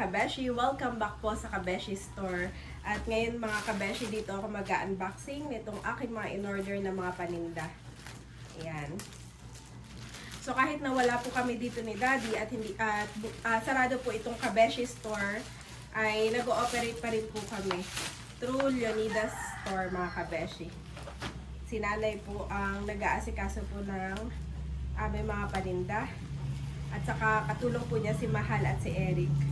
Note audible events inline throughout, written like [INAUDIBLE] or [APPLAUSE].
kabeshi, welcome back po sa Kabeshi Store. At ngayon mga kabeshi, dito ako mag-unboxing nitong aking mga in-order na mga paninda. Ayan. So kahit na wala po kami dito ni Daddy at hindi at ah, sarado po itong Kabeshi Store, ay nag-ooperate pa rin po kami through Leonidas Store mga kabeshi. Si nanay po ang nag-aasikaso po ng aming mga paninda. At saka katulong po niya si Mahal at si Eric.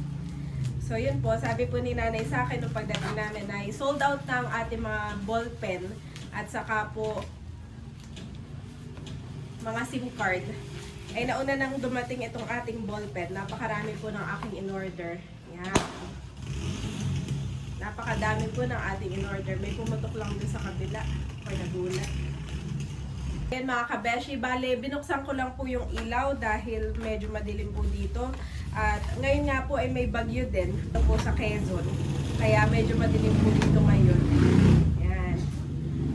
So yun po, sabi po ni nanay sa akin nung pagdating namin ay sold out na ang ating mga ball pen at saka po mga SIM card. Ay nauna nang dumating itong ating ball pen. Napakarami po ng aking in-order. Yan. Napakadami po ng ating in-order. May pumutok lang doon sa kabila. Or nagulat. Yan mga kabeshi, bale, binuksan ko lang po yung ilaw dahil medyo madilim po dito. At ngayon nga po ay may bagyo din po sa Quezon. Kaya medyo madilim po dito ngayon. Yan.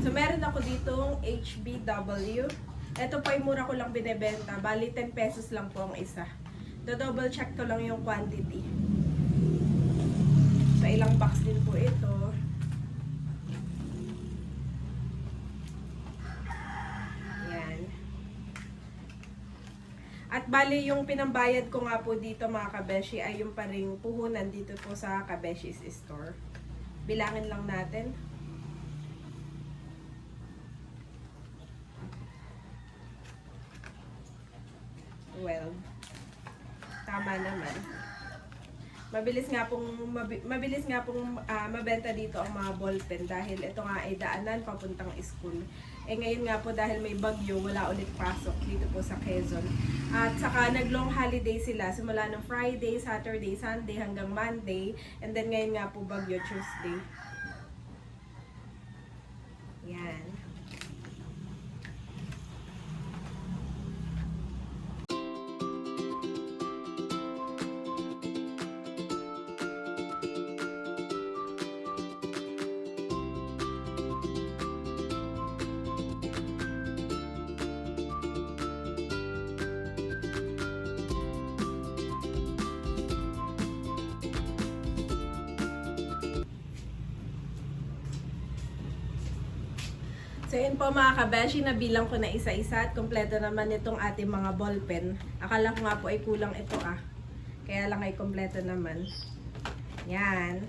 So meron ako ditong HBW. Ito po ay mura ko lang binebenta. Bali 10 pesos lang po ang isa. Do double check ko lang yung quantity. Sa ilang box din po ito. Yan. At bali yung pinambayad ko nga po dito mga kabeshi ay yung pa ring puhunan dito po sa Kabeshi's Store. Bilangin lang natin. Well, tama naman. Mabilis nga pong mabi- mabilis nga pong ah, mabenta dito ang mga ballpen dahil ito nga ay daanan papuntang school. Eh ngayon nga po dahil may bagyo, wala ulit pasok dito po sa Quezon. At saka nag-long holiday sila simula ng Friday, Saturday, Sunday hanggang Monday. And then ngayon nga po bagyo Tuesday. So yun po mga kabeshi, nabilang ko na isa-isa at kompleto naman itong ating mga ballpen. Akala ko nga po ay kulang ito ah. Kaya lang ay kompleto naman. Yan.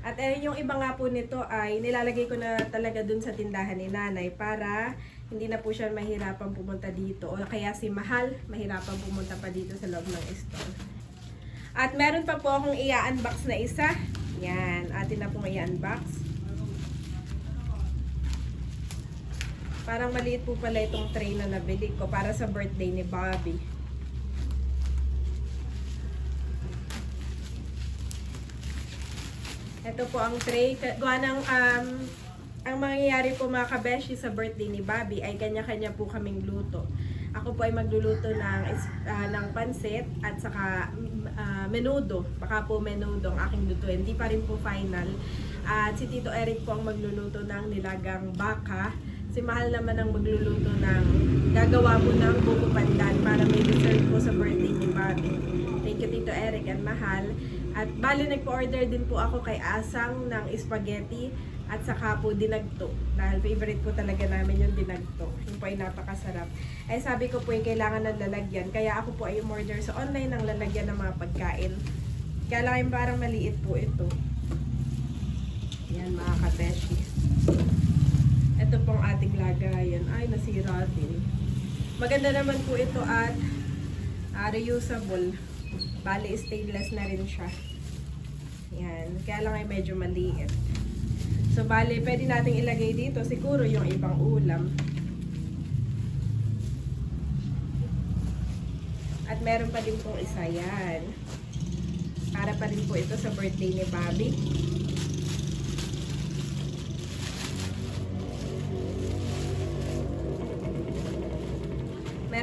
At eh, yung iba nga po nito ay nilalagay ko na talaga dun sa tindahan ni nanay para hindi na po siya mahirapan pumunta dito. O kaya si Mahal, mahirapan pumunta pa dito sa loob ng store. At meron pa po akong i-unbox na isa. Yan, atin na pong i-unbox. Parang maliit po pala itong tray na nabili ko para sa birthday ni Bobby. Ito po ang tray. Gawa ng, um, ang mangyayari po mga kabeshi sa birthday ni Bobby ay kanya-kanya po kaming luto. Ako po ay magluluto ng, ah, ng pansit at saka ah, menudo. Baka po menudo ang aking luto. Hindi pa rin po final. At si Tito Eric po ang magluluto ng nilagang baka. Si Mahal naman ang magluluto ng gagawa po ng buko pandan para may dessert po sa birthday ni Bobby. Thank you Tito Eric and Mahal. At bali nagpo-order din po ako kay Asang ng spaghetti at saka po dinagto. Dahil favorite po talaga namin yung dinagto. Yung po ay napakasarap. Ay sabi ko po yung kailangan ng lalagyan. Kaya ako po ay umorder sa online ng lalagyan ng mga pagkain. Kaya lang yung parang maliit po ito. Yan mga kabeshi. Ito pong ating lagayan. Ay, nasira din. Maganda naman po ito at ah, reusable. Bali, stainless na rin siya. Yan. Kaya lang ay medyo maliit. So, bali, pwede nating ilagay dito siguro yung ibang ulam. At meron pa din pong isa yan. Para pa rin po ito sa birthday ni Bobby.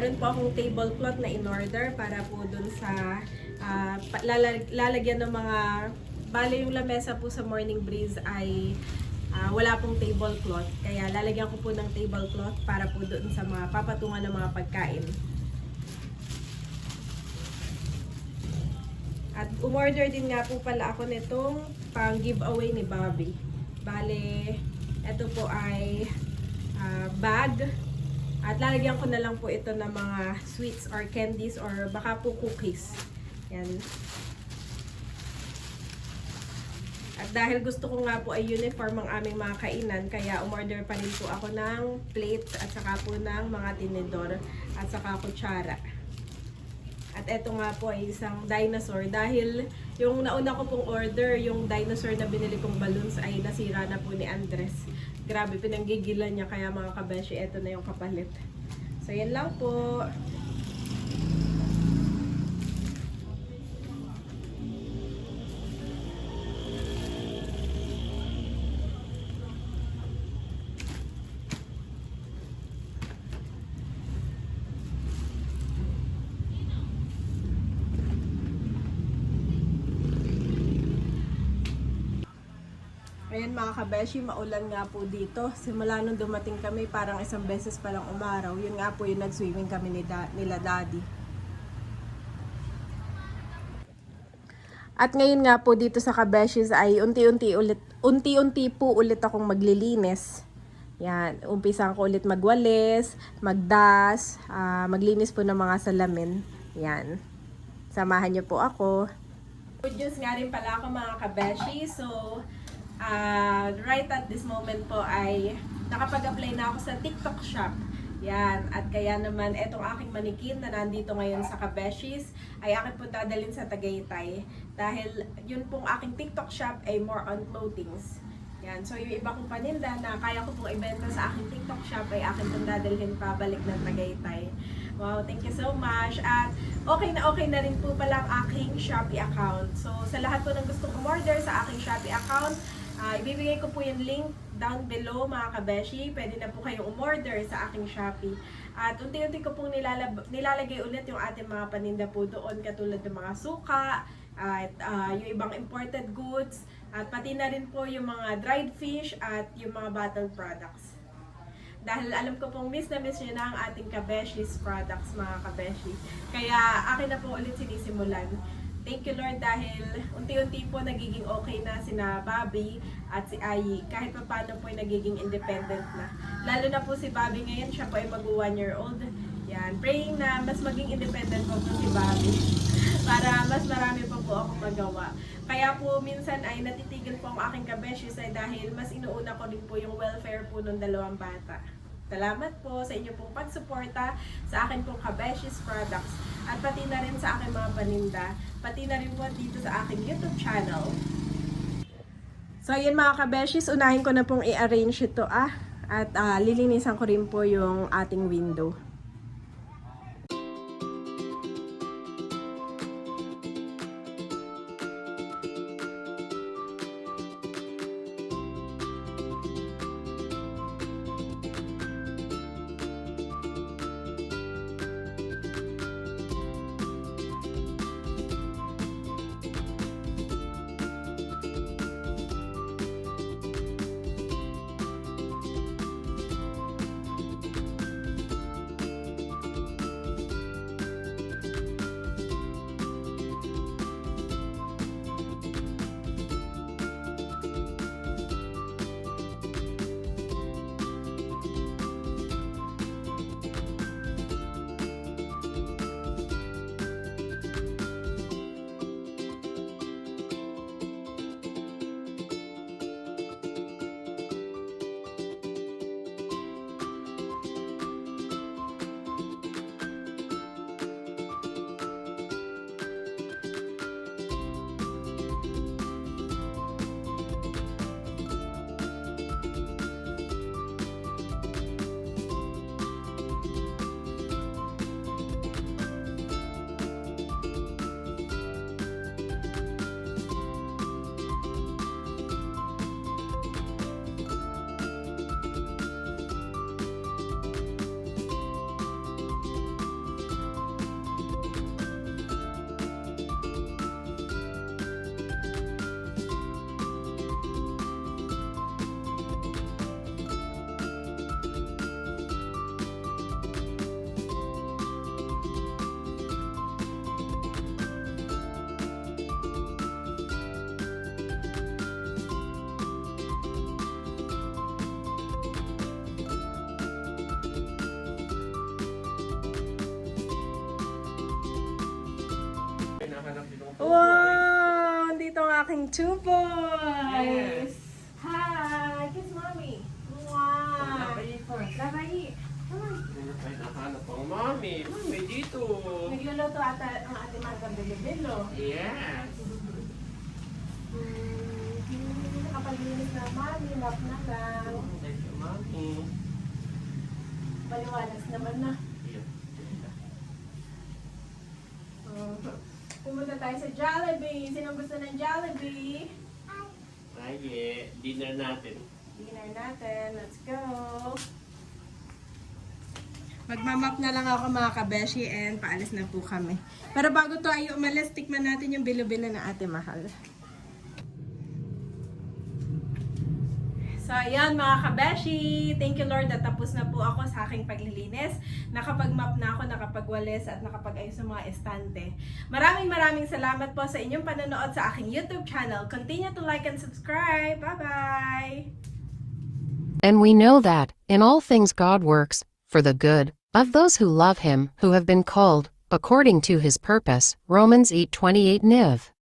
Meron po akong tablecloth na in-order para po dun sa lala- lalagyan ng mga bale yung lamesa po sa Morning Breeze ay ah, wala pong tablecloth. Kaya lalagyan ko po ng tablecloth para po doon sa mga papatungan ng mga pagkain. At umorder din nga po pala ako nitong pang giveaway ni Bobby. Bale, ito po ay ah, bag. At lalagyan ko na lang po ito ng mga sweets or candies or baka po cookies. Yan. At dahil gusto ko nga po ay uniform ang aming mga kainan, kaya umorder pa rin po ako ng plates at saka po ng mga tinidor at saka kutsara. At eto nga po ay isang dinosaur dahil yung nauna ko pong order, yung dinosaur na binili kong balloons ay nasira na po ni Andres. Grabe, pinanggigilan niya kaya mga kabeshi, eto na yung kapalit. So yan lang po. Mga kabeshi, maulan nga po dito. Simula nung dumating kami, parang isang beses pa lang umaraw. Yun nga po yung nag-swimming kami ni da- nila daddy. At ngayon nga po dito sa Kabeshis ay unti-unti ulit, unti-unti po ulit akong maglilinis. Yan, umpisan ko ulit magwalis, magdas, ah, maglinis po ng mga salamin. Yan. Samahan niyo po ako. Good news nga rin pala ako mga kabeshi. So, ah, right at this moment po ay nakapag-apply na ako sa TikTok shop. Yan. At kaya naman, etong aking manikin na nandito ngayon sa Kabeshis ay akin po dadalhin sa Tagaytay. Dahil yun pong aking TikTok shop ay more on clothings. Yan. So, yung iba kong paninda na kaya ko pong ibenta sa aking TikTok shop ay akin pong dadalhin pabalik ng Tagaytay. Wow, thank you so much. At okay na okay na rin po pala ang aking Shopee account. So, sa lahat po ng gustong umorder sa aking Shopee account, ah, ibibigay ko po yung link down below mga kabeshi. Pwede na po kayong umorder sa aking Shopee. At unti-unti ko pong nilalab- nilalagay ulit yung ating mga paninda po doon katulad ng mga suka, at ah, yung ibang imported goods, at pati na rin po yung mga dried fish at yung mga bottled products. Dahil alam ko pong miss na miss nyo na ang ating Kabeshis products, mga Kabeshi. Kaya akin na po ulit sinisimulan. Thank you Lord dahil unti-unti po nagiging okay na sina Bobby at si Ayi. Kahit pa paano po ay nagiging independent na. Lalo na po si Bobby ngayon, siya po ay mag one year old. Yan, praying na mas maging independent po po si Bobby [LAUGHS] para mas marami pa po akong magawa. Kaya po minsan ay natitigil po ang aking kabeshes dahil mas inuuna ko din po yung welfare po ng dalawang bata. Salamat po sa inyo pong pagsuporta sa akin pong kabeshes products at pati na rin sa aking mga paninda, pati na rin po dito sa aking YouTube channel. So ayun mga kabeshis, unahin ko na pong i-arrange ito ah. At ah, lilinisan ko rin po yung ating window. Aking two boys. Hi! Kiss mommy. Wow. Labay. Come on. Ay, nahanap ang mami. Mami, dito. Nagluluto ata ang ate Magang Bilibilo. Yes. Hmm, nakapaglinis na mami, lap na lang. Thank you, mami. Paliwalas naman na. Here. Oh. Pumunta tayo sa Jollibee. Sino gusto ng Jollibee? Ay, eh, dinner natin. Dinner natin. Let's go. Magmamap na lang ako mga kabeshi and paalis na po kami. Pero bago to ay umalis, tikman natin yung bilo-bilo na ate mahal. So, ayan mga kabeshi. Thank you Lord at tapos na po ako sa aking paglilinis. Nakapag-map na ako, nakapagwalis at nakapag-ayos ng mga estante. Maraming maraming salamat po sa inyong panonood sa aking YouTube channel. Continue to like and subscribe. Bye-bye! And we know that, in all things God works, for the good, of those who love him, who have been called, according to his purpose. Romans 8:28 Niv.